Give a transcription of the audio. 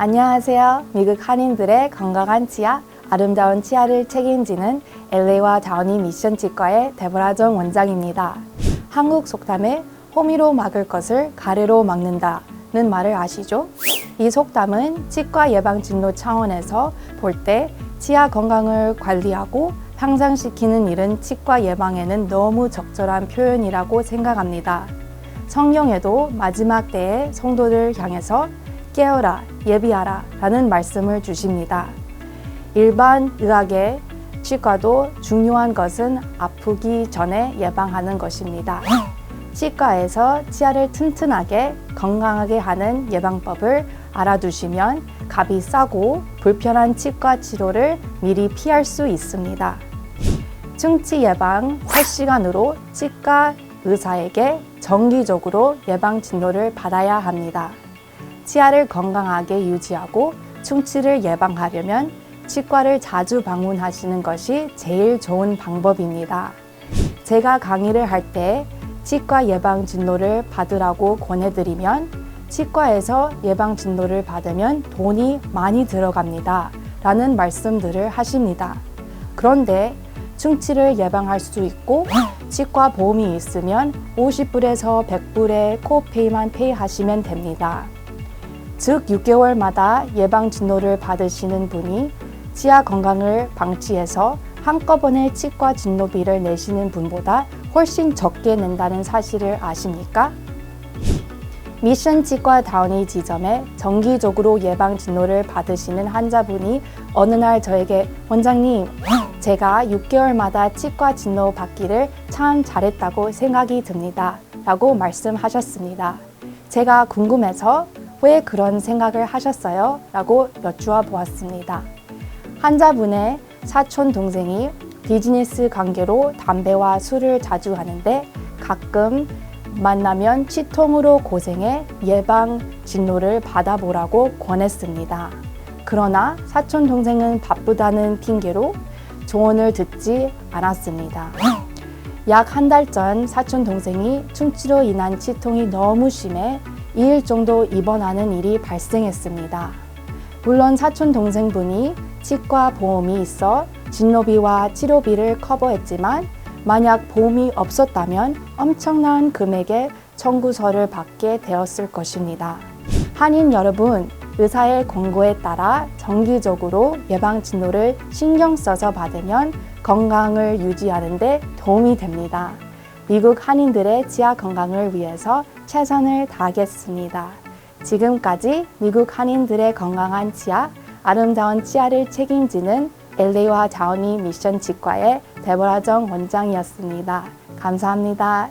안녕하세요. 미국 한인들의 건강한 치아, 아름다운 치아를 책임지는 LA와 다우니 미션 치과의 데보라정 원장입니다. 한국 속담에 호미로 막을 것을 가래로 막는다는 말을 아시죠? 이 속담은 치과 예방 진로 차원에서 볼 때 치아 건강을 관리하고 향상시키는 일은 치과 예방에는 너무 적절한 표현이라고 생각합니다. 성경에도 마지막 때에 성도를 향해서 깨어라, 예비하라 라는 말씀을 주십니다. 일반 의학의 치과도 중요한 것은 아프기 전에 예방하는 것입니다. 치과에서 치아를 튼튼하게 건강하게 하는 예방법을 알아두시면 값이 싸고 불편한 치과 치료를 미리 피할 수 있습니다. 충치 예방 3시간으로 치과 의사에게 정기적으로 예방 진료를 받아야 합니다. 치아를 건강하게 유지하고 충치를 예방하려면 치과를 자주 방문하시는 것이 제일 좋은 방법입니다. 제가 강의를 할 때 치과 예방 진료를 받으라고 권해드리면 치과에서 예방 진료를 받으면 돈이 많이 들어갑니다. 라는 말씀들을 하십니다. 그런데 충치를 예방할 수 있고 치과 보험이 있으면 50불에서 100불의 코페이만 페이하시면 됩니다. 즉 6개월마다 예방 진료를 받으시는 분이 치아 건강을 방치해서 한꺼번에 치과 진료비를 내시는 분보다 훨씬 적게 낸다는 사실을 아십니까? 미션 치과 다운이 지점에 정기적으로 예방 진료를 받으시는 환자분이 어느 날 저에게 원장님, 제가 6개월마다 치과 진료 받기를 참 잘했다고 생각이 듭니다. 라고 말씀하셨습니다. 제가 궁금해서 왜 그런 생각을 하셨어요? 라고 여쭈어 보았습니다. 환자분의 사촌 동생이 비즈니스 관계로 담배와 술을 자주 하는데 가끔 만나면 치통으로 고생해 예방 진료를 받아보라고 권했습니다. 그러나 사촌 동생은 바쁘다는 핑계로 조언을 듣지 않았습니다. 약 한 달 전 사촌 동생이 충치로 인한 치통이 너무 심해 2일 정도 입원하는 일이 발생했습니다. 물론 사촌 동생분이 치과 보험이 있어 진료비와 치료비를 커버했지만 만약 보험이 없었다면 엄청난 금액의 청구서를 받게 되었을 것입니다. 한인 여러분, 의사의 권고에 따라 정기적으로 예방 진료를 신경 써서 받으면 건강을 유지하는 데 도움이 됩니다. 미국 한인들의 치아 건강을 위해서 최선을 다하겠습니다. 지금까지 미국 한인들의 건강한 치아, 아름다운 치아를 책임지는 LA와 자원이 미션 치과의 데보라정 원장이었습니다. 감사합니다.